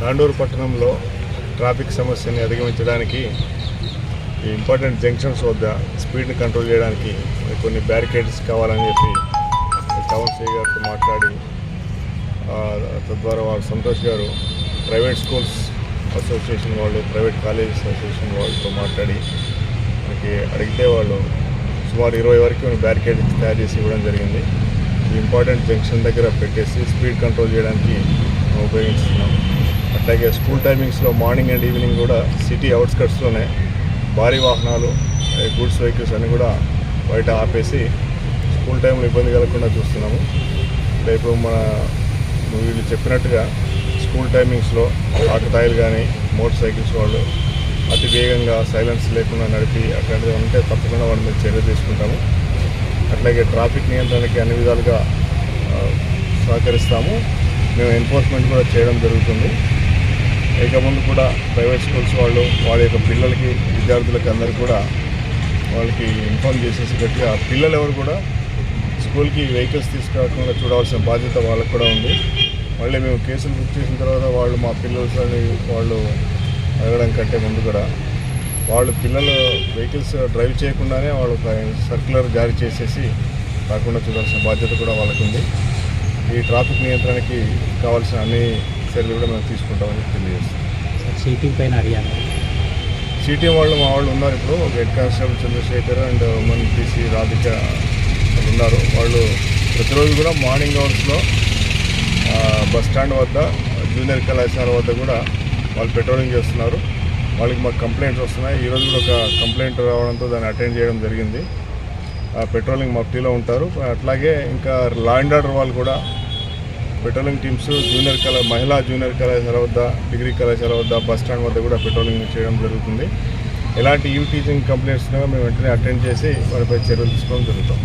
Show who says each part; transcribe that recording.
Speaker 1: తాండూరు పట్టణంలో ట్రాఫిక్ సమస్యని అధిగమించడానికి ఈ ఇంపార్టెంట్ జంక్షన్స్ వద్ద స్పీడ్ని కంట్రోల్ చేయడానికి కొన్ని బ్యారికేడ్స్ కావాలని చెప్పి టౌన్ సీ గారితో మాట్లాడి తద్వారా వారు Santosh garu private schools association వాళ్ళు ప్రైవేట్ కాలేజెస్ అసోసియేషన్ వాళ్ళతో మాట్లాడి మనకి అడిగితే వాళ్ళు సుమారు ఇరవై వరకు బ్యారికేడ్ తయారు చేసి ఇవ్వడం జరిగింది. ఈ ఇంపార్టెంట్ జంక్షన్ దగ్గర పెట్టేసి స్పీడ్ కంట్రోల్ చేయడానికి ఉపయోగిస్తున్నాం. అట్లాగే స్కూల్ టైమింగ్స్లో మార్నింగ్ అండ్ ఈవినింగ్ కూడా సిటీ అవుట్స్కట్స్లోనే భారీ వాహనాలు గూడ్స్ వెహికల్స్ అన్నీ కూడా బయట ఆపేసి స్కూల్ టైంలో ఇబ్బంది కలగకుండా చూస్తున్నాము. రేపు మన వీళ్ళు చెప్పినట్టుగా స్కూల్ టైమింగ్స్లో ఆటోతాయిలు కానీ మోటార్ సైకిల్స్ వాళ్ళు అతి వేగంగా సైలెన్స్ లేకుండా నడిపి అట్లాంటివి ఉంటే తప్పకుండా వాళ్ళ మీద చర్య తీసుకుంటాము. అట్లాగే ట్రాఫిక్ నియంత్రణకి అన్ని విధాలుగా సహకరిస్తాము. మేము ఎన్ఫోర్స్మెంట్ కూడా చేయడం జరుగుతుంది. ఇక ముందు కూడా ప్రైవేట్ స్కూల్స్ వాళ్ళు వాళ్ళ యొక్క పిల్లలకి విద్యార్థులకి అందరు కూడా వాళ్ళకి ఇన్ఫార్మ్ చేసేసి గట్టిగా పిల్లలు ఎవరు కూడా స్కూల్కి వెహికల్స్ తీసుకురాకుండా చూడాల్సిన బాధ్యత వాళ్ళకు కూడా ఉంది. మళ్ళీ మేము కేసులు బుక్ చేసిన తర్వాత వాళ్ళు మా పిల్లలని వాళ్ళు అడగడం కంటే ముందు కూడా వాళ్ళు పిల్లలు వెహికల్స్ డ్రైవ్ చేయకుండానే వాళ్ళు ఒక సర్క్యులర్ జారీ చేసేసి రాకుండా చూడాల్సిన బాధ్యత కూడా వాళ్ళకుంది. ఈ ట్రాఫిక్ నియంత్రణకి కావాల్సిన అన్ని చర్యలు కూడా మేము తీసుకుంటామని తెలియజేస్తాం
Speaker 2: చీటింగ్ పైన అడిగాను.
Speaker 1: సిటీ వాళ్ళు మా వాళ్ళు ఉన్నారు ఇప్పుడు. ఒక head constable Chandrashekar and women P C Radhika ఉన్నారు. వాళ్ళు ప్రతిరోజు కూడా మార్నింగ్ అవర్స్లో బస్ స్టాండ్ వద్ద జూనియర్ కళాశాల వద్ద కూడా వాళ్ళు పెట్రోలింగ్ చేస్తున్నారు. వాళ్ళకి మాకు కంప్లైంట్స్ వస్తున్నాయి. ఈరోజు కూడా ఒక కంప్లైంట్ రావడంతో దాన్ని అటెండ్ చేయడం జరిగింది. ఆ పెట్రోలింగ్ మఫ్టీలో ఉంటారు. అట్లాగే ఇంకా లా అండ్ ఆర్డర్ వాళ్ళు కూడా పెట్రోలింగ్ టీమ్స్ జూనియర్ కళా మహిళా జూనియర్ కళాశాల వద్ద డిగ్రీ కళాశాల వద్ద బస్ స్టాండ్ వద్ద కూడా పెట్రోలింగ్ చేయడం జరుగుతుంది. ఎలాంటి యూ టీచింగ్ కంప్లైంట్స్ మేము వెంటనే అటెండ్ చేసి వారిపై చర్యలు తీసుకోవడం జరుగుతాం